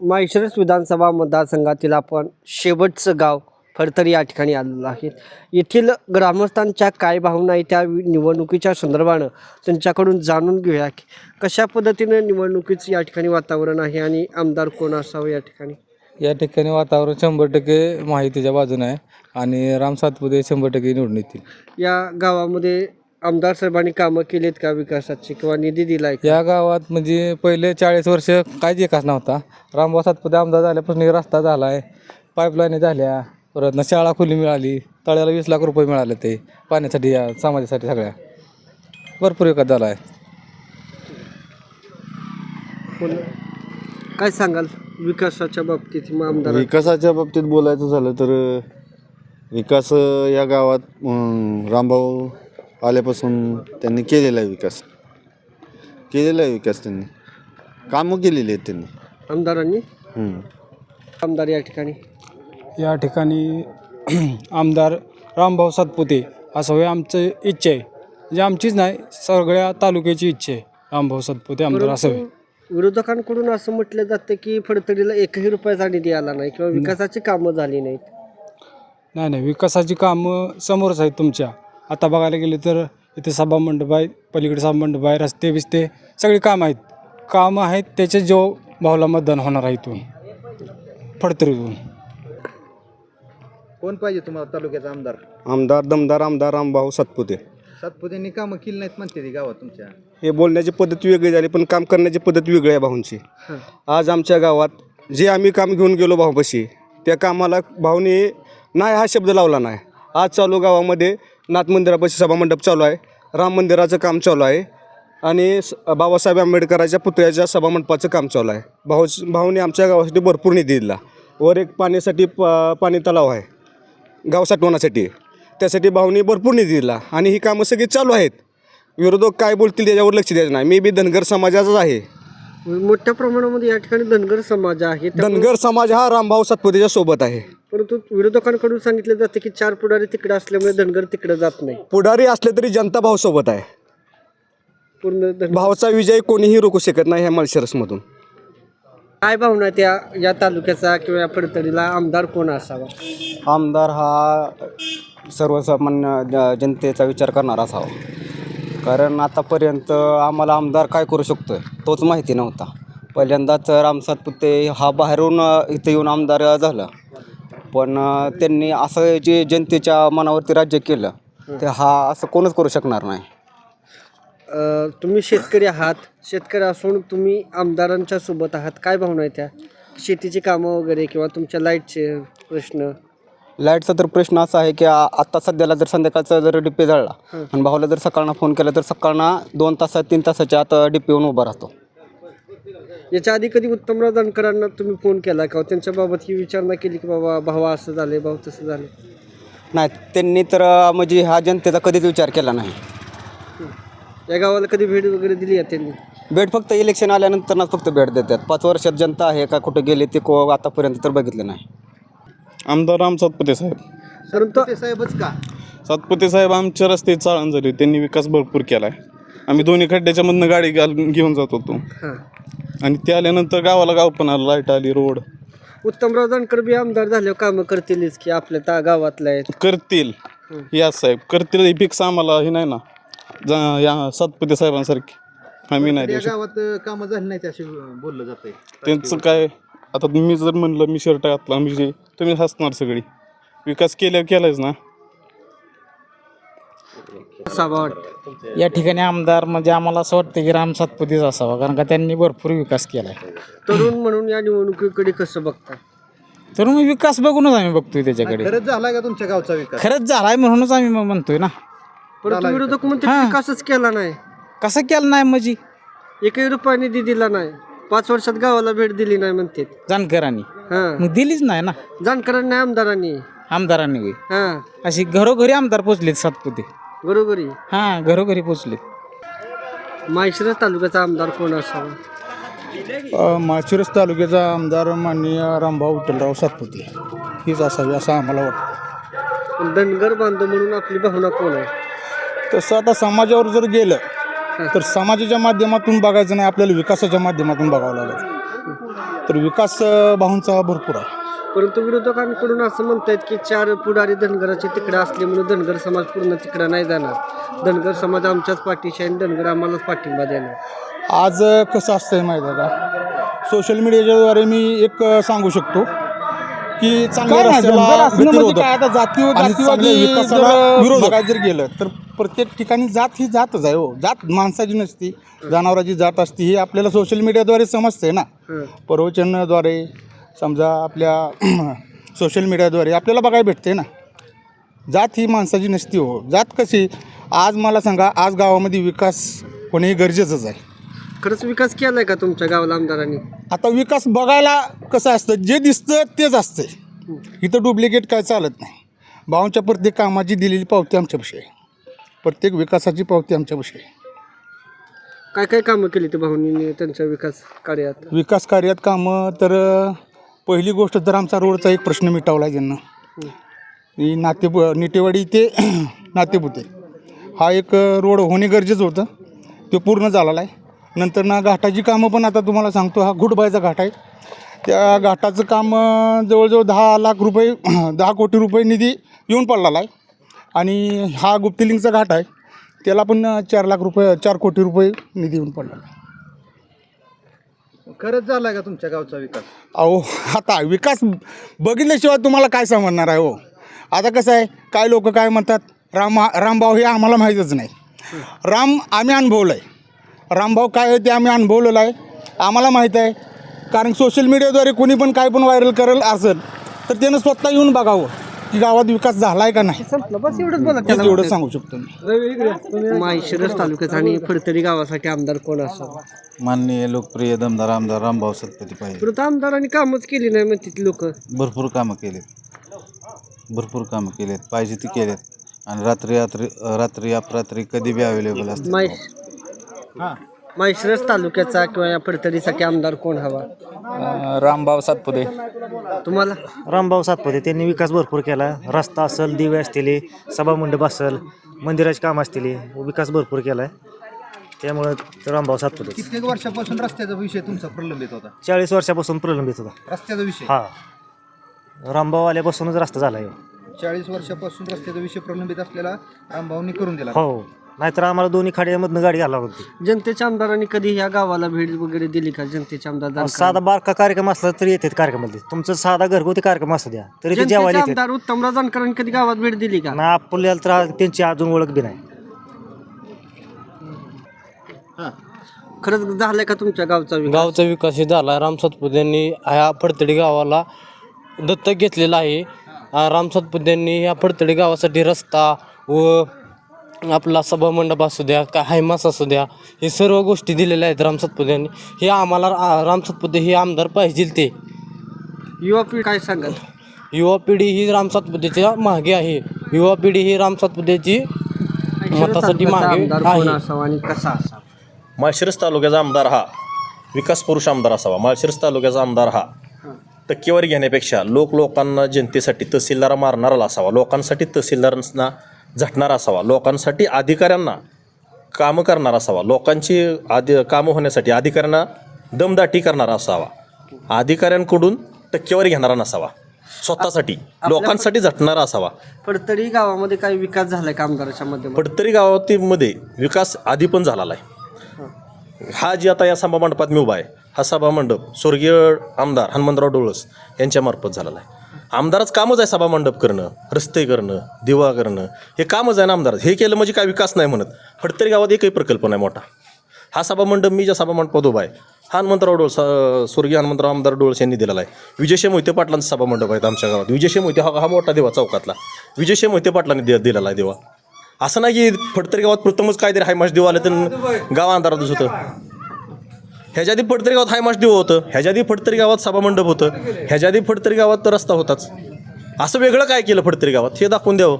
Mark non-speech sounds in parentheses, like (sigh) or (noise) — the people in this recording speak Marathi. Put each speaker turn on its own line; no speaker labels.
माळशिरस विधानसभा मतदारसंघातील आपण शेवटचं गाव फडतरी या ठिकाणी आलेलो आहे येथील ग्रामस्थांच्या काय भावना आहे त्या निवडणुकीच्या संदर्भानं त्यांच्याकडून जाणून घेऊया की कशा पद्धतीनं निवडणुकीचं या ठिकाणी वातावरण आहे आणि आमदार कोण असावं या ठिकाणी?
या ठिकाणी वातावरण शंभर टक्के माहितीच्या बाजूने आहे आणि राम सातपुते शंभर टक्के निवडून येतील.
या गावामध्ये आमदार साहेबांनी कामं केलीत का विकासाची किंवा निधी दिलाय का?
या गावात म्हणजे पहिले चाळीस वर्ष काहीच विकास नव्हता. रामभाऊ सातपुते आमदार झाल्यापासून एक रस्ता झाला आहे पाईपलाईन झाल्या परत न शाळा खुली मिळाली तळ्याला वीस लाख रुपये मिळाले ते पाण्यासाठी या समाजासाठी सगळ्या. भरपूर विकास झाला आहे
कोण काय सांगाल विकासाच्या बाबतीत? मग आमदार
विकासाच्या बाबतीत बोलायचं झालं तर अ, विकास अ, या गावात अम, रामभाऊ आल्यापासून त्यांनी केलेला आहे विकास. केलेला आहे विकास त्यांनी. कामं केलेली आहेत त्यांनी.
आमदारांनी?
हम्म.
आमदार या ठिकाणी?
या ठिकाणी (clears throat) आमदार रामभाऊ सातपुते असं हे आमचं इच्छा आहे. म्हणजे आमचीच नाही सगळ्या तालुक्याची इच्छा आहे. रामभाऊ सातपुते आमदार असावे
विरोधकांकडून असं म्हटलं जातं की फडतडीला एकही रुपयाचा निधी आला नाही किंवा विकासाची कामं झाली नाहीत.
नाही नाही विकासाची कामं समोरच आहेत तुमच्या. आता बघायला गेले तर इथे सभामंडप आहे पलीकडे सभामंडप आहे रस्ते बिस्ते सगळी कामं आहेत. कामं आहेत त्याचे जो भाऊला मतदान होणार आहे इथून. फडतरीतून
कोण पाहिजे तुम्हाला तालुक्याचा आमदार?
आमदार दमदार आमदार रामभाऊ सातपुते.
सातपुतेंनी कामं केली नाहीत म्हणते ती गावात तुमच्या.
हे बोलण्याची पद्धत वेगळी झाली पण काम करण्याची पद्धत वेगळी आहे भाऊंची. आज आमच्या गावात जे आम्ही काम घेऊन गेलो भाऊपाशी त्या कामाला भाऊने नाही हा शब्द लावला नाही. आज चालू गावामध्ये नाथ मंदिरापाशी सभामंडप चालू आहे. राम मंदिराचं काम चालू आहे. आणि स- बाबासाहेब आंबेडकराच्या पुतळ्याच्या सभामंडपाचं काम चालू आहे. भाऊ भाऊने आमच्या गावासाठी भरपूर निधी दिला. वर एक पाण्यासाठी प पाणी तलाव आहे. गाव साठवण्यासाठी. त्यासाठी भाऊनी भरपूर निधी दिला. आणि ही कामं सगळी चालू आहेत. विरोधक काय बोलतील त्याच्यावर लक्ष द्यायचं नाही. मी बी धनगर समाजाचाच आहे.
मोठ्या प्रमाणामध्ये या ठिकाणी धनगर समाज आहे.
धनगर समाज हा रामभाऊ सातपुतेच्या सोबत आहे.
परंतु विरोधकांकडून सांगितलं जातं की चार पुढारी तिकडे असल्यामुळे धनगर तिकडे जात नाही.
पुढारी असले तरी जनता भाऊ सोबत आहे.
पूर्ण धन
भाऊचा विजय कोणीही रोखू शकत नाही ह्या माळशिरसमधून.
काय भावना त्या या तालुक्याचा किंवा या फडतडीला आमदार कोण असावा?
आमदार हा सर्वसामान्य ज- जनतेचा विचार करणारा असावा. कारण आतापर्यंत आम्हाला आमदार काय करू शकतो तोच माहिती नव्हता. पहिल्यांदाच राम सातपुते हा बाहेरून अ, इथे येऊन आमदार झाला. पण त्यांनी असं जे जनतेच्या मनावरती राज्य केलं ते हा असं कोणच करू शकणार नाही.
अ, तुम्ही शेतकरी आहात. शेतकरी असून तुम्ही आमदारांच्या सोबत आहात. काय भावना आहे त्या? शेतीची कामं वगैरे किंवा तुमच्या लाईटचे प्रश्न?
लाईटचा तर प्रश्न असा आहे की आ- आत्ता सध्याला जर संध्याकाळचा जर डिपे जळला आणि भाऊला जर सकाळना फोन केला तर सकाळना दोन तासात तीन तासाच्या आत डिपे येऊन उभा राहतो.
याच्या आधी कधी उत्तमराव जानकरांना तुम्ही फोन केला का? त्यांच्या बाबत ही विचारणा केली की बाबा भावा असं झाले भाऊ तसं झाले
नाही त्यांनी तर म्हणजे हा जनतेचा कधीच विचार केला नाही.
या गावाला कधी भेट वगैरे दिली आहे त्यांनी?
भेट फक्त इलेक्शन आल्यानंतरच फक्त भेट देतात. पाच वर्षात जनता आहे का कुठे गेले ते को आतापर्यंत तर बघितलं नाही.
आमदार राम सातपुते साहेब.
परंतु
ते साहेबच का?
सातपुते साहेब आमच्या रस्ते चाळण झाली. त्यांनी विकास भरपूर केला आहे आम्ही दोन्ही खड्ड्याच्या मधनं गाडी घाल घेऊन जात होतो.
हां.
आणि ते आल्यानंतर गावाला गाव पण आलं लाइट आली रोड.
उत्तमराव जानकर बी आमदार झाल्यावर कामं करतीलच की आपल्या ता गावातल्या आहेत.
करतील. या साहेब करतील. हे फिक्स आम्हाला हे नाही ना. जा या सातपुते साहेबांसारखी. आम्ही नाही देऊ
या
शकत.
गावात कामं झाली नाहीत असे बोललं जातंय.
त्यांचं काय आता मी जर म्हणलं मी शर्ट घातला म्हणजे तुम्ही हसणार सगळी. विकास केल्यावर केलायच ना.
असावा
या ठिकाणी आमदार म्हणजे आम्हाला असं वाटतं की राम सातपुतेच असावा कारण का त्यांनी भरपूर विकास केला आहे
तरुण म्हणून या निवडणुकीकडे कसं बघता
तर मग विकास बघूनच आम्ही बघतोय त्याच्याकडे.
खरंच झालाय का तुमच्या गावचा विकास?
खरंच झालाय म्हणूनच आम्ही मग म्हणतोय ना.
परंतु विरोधक म्हणते
हां.
विकासच केला नाही.
कसं केलं नाही म्हणजे
एकही रुपया निधी दिला नाही. पाच वर्षात गावाला भेट दिली नाही म्हणते
जानकरांनी.
हां.
मग दिलीच नाही ना?
जानकरांनी आमदारांनी.
आमदारांनी होय.
हां.
अशी घरोघरी आमदार पोचलेत सातपुते.
बरोबरी
हां घरोघरी पोचलेत
माळशिरस तालुक्याचा आमदार कोण असावा?
माळशिरस तालुक्याचा आमदार माननीय रामभाऊ विठ्ठलराव सातपुते. हीच असावी असं आम्हाला वाटतं.
धनगर बांधव म्हणून आपली भावना कोण आहे?
तसं आता समाजावर जर गेलं तर समाजाच्या माध्यमातून बघायचं नाही आपल्याला विकासाच्या माध्यमातून बघावं लागेल.
तर विकास अं, भाऊंचा भरपूर आहे.
परंतु विरोधकांकडून असं म्हणतायत की चार पुढारी धनगराचे तिकडे असले म्हणून धनगर समाज पूर्ण तिकडं नाही जाणार. धनगर समाज आमच्याच पाठीशी आहे आणि धनगर आम्हालाच पाठिंबा देणार.
आज कसं असतंय माहिती आहे का? सोशल मीडियाच्याद्वारे मी एक सांगू शकतो की चांगल्या
म्हणजे जातीवादी जर
गेलं तर प्रत्येक ठिकाणी जात ही जातच आहे हो. जात माणसाची नसती जनावराची जात असती ही आपल्याला सोशल मीडियाद्वारे समजते ना. प्रवचनाद्वारे समजा आपल्या (clears throat) सोशल मीडियाद्वारे आपल्याला बघायला भेटते ना. जात ही माणसाची नसती हो. जात कशी? आज मला सांगा आज गावामध्ये विकास होणे हे गरजेचंच आहे.
खरंच विकास केलाय का तुमच्या गावाला आमदारांनी?
आता विकास बघायला कसं असतं? जे दिसतं तेच असतं इथं डुप्लिकेट काय चालत नाही. भाऊंच्या प्रत्येक कामाची दिलेली पावती आमच्यापाशी आहे. प्रत्येक विकासाची पावती आमच्यापाशी आहे.
काय काय कामं केली ते भाऊनी त्यांच्या विकास कार्यात?
विकास कार्यात कामं तर पहिली गोष्ट तर आमचा रोडचा एक प्रश्न मिटावला आहे त्यांना नाते निटेवाडी ते (clears throat) नातेपुते. हा एक रोड होणे गरजेचं होतं. ते पूर्ण झालेला आहे. नंतर ना घाटाची कामं पण आता तुम्हाला सांगतो हा घुटबायचा घाट आहे. त्या घाटाचं काम जवळजवळ दहा लाख रुपये (clears throat) दहा कोटी रुपये निधी येऊन पडलेला आहे. आणि हा गुप्तिलिंगचा घाट आहे. त्याला पण चार लाख रुपये चार कोटी रुपये निधी येऊन पडलेला आहे.
खरंच झाला का तुमच्या गावचा विकास?
अहो आता विकास बघितल्याशिवाय तुम्हाला काय समजणार आहे हो? आता कसं आहे काय लोक काय म्हणतात राम रामभाऊ हे आम्हाला माहीतच नाही. राम आम्ही अनुभवलं आहे रामभाऊ काय आहे ते आम्ही अनुभवलेलं आहे. आम्हाला माहीत आहे कारण सोशल मीडियाद्वारे कोणी पण काय पण व्हायरल करेल असेल तर त्यानं स्वतः येऊन बघावं. की गावात विकास झाला आहे का नाही?
संपलं. बस एवढंच बोला
हेच एवढं सांगू शकतो मी.
माहिशिरस तालुक्यात आणि फडतरी गावासाठी आमदार कोण असं
माननीय लोकप्रिय दमदार आमदार रामभाऊ सतपती पाहिजे
परंतु आमदारांनी कामच केली नाही म्हणतात लोक.
भरपूर कामं केलेत. भरपूर कामं केलेत. पाहिजे ती केलेत. आणि रात्री रात्री रात्री अपरात्री कधी बी अवेलेबल असतात
माहिश माहिशिरस तालुक्याचा किंवा या फडतरीसाठी आमदार कोण हवा?
रामभाऊ सातपुते.
तुम्हाला?
रामभाऊ सातपुते त्यांनी विकास भरपूर केला. रस्ता असेल दिवे असतील सभामंडप असेल मंदिराचे काम असतील विकास भरपूर केला आहे त्यामुळं रामभाऊ सातपुते
कित्येक वर्षापासून रस्त्याचा विषय तुमचा प्रलंबित होता?
चाळीस वर्षापासून प्रलंबित होता.
रस्त्याचा विषय?
हा. रामभाऊ आल्यापासूनच रस्ता झाला आहे.
चाळीस वर्षापासून रस्त्याचा विषय प्रलंबित असलेला रामभाऊनी करून दिला.
हो. नाहीतर आम्हाला दोन्ही खाड्यामधनं गाडी घालावं होती
जनतेच्या आमदारांनी कधी या गावाला भेट वगैरे दिली का? जनतेचे आमदार?
साधा बारका कार्यक्रम असला तरी येतात कार्यक्रमामध्ये तुमचं साधा घरगुती कार्यक्रम असू द्या. तरी ते
जनतेचे
जेवायला येतात.
आमदार उत्तमराव जानकरांनी कधी गावात भेट दिली का?
ना आपल्याला तर त्यांची अजून ओळख बी नाही.
खरंच झालंय का तुमच्या गावचा विकास?
गावचा विकास हे झाला. राम सातपुते यांनी ह्या फडतडी गावाला दत्तक घेतलेला आहे. आ, राम सातपुते यांनी ह्या फडतडी गावासाठी रस्ता व आपला सभामंडप असू द्या का हायमास असू द्या हे सर्व गोष्टी दिलेल्या आहेत राम सातपुते यांनी. हे आम्हाला राम सातपुते हे आमदार पाहिजे ते.
युवा पिढी काय सांगाल?
युवा पिढी ही राम सातपुतेच्या मागे आहे. युवा पिढी ही राम सातपुतेची मतासाठी मागे आहे.
असावा आणि कसा असावा?
माळशिरस तालुक्याचा आमदार हा. विकास पुरुष आमदार असावा. माळशिरस तालुक्याचा आमदार हा. टक्केवारी घेण्यापेक्षा लोक लोकांना जनतेसाठी तहसीलदार मारणारा असावा. लोकांसाठी तहसीलदारांना झटणारा असावा. लोकांसाठी अधिकाऱ्यांना कामं करणारा असावा. लोकांची आधी कामं होण्यासाठी अधिकाऱ्यांना दमदाटी करणारा असावा. अधिकाऱ्यांकडून टक्केवारी घेणारा नसावा. स्वतःसाठी. लोकांसाठी झटणारा असावा.
फडतरी गावामध्ये काही विकास झालाय का आमदाराच्या माध्यमातून?
पडतरी गावातीमध्ये विकास आधी पण झालेला आहे हा जी आता या सभामंडपात मी उभा आहे हा सभामंडप स्वर्गीय आमदार हनुमंतराव डोळस यांच्यामार्फत झालेला आहे. आमदारच कामच आहे सभा मंडप करणं रस्ते करणं दिवा करणं. हे कामच आहे ना आमदार. हे केलं म्हणजे काय विकास नाही म्हणत. फडतरी गावात एकही प्रकल्प नाही मोठा. हा सभा मंडप मी ज्या सभामंडपात उभा आहे हा हनुमंतराव डोळस स्वर्गीय हनुमंतराव आमदार डोळस यांनी दिलेला आहे. विजयशे मोहिते पाटलांचा सभामंडप आहेत आमच्या गावात. विजयशे मोहिते हा हा मोठा देवा चौकातला. विजयशे मोहिते पाटलांनी दे दिलेला आहे देवा. असं नाही की फडतरी गावात प्रथमच काहीतरी हायमाश देवा आलं तर गाव अंधारातच होतं. ह्याच्या आधी फडतरी गावात हायमाश देव होतं. ह्याच्या आधी फडतरी गावात सभामंडप होतं. ह्याच्या आधी फडतरी गावात तर रस्ता होताच. असं वेगळं काय केलं फडतरी गावात? हे दाखवून द्यावं.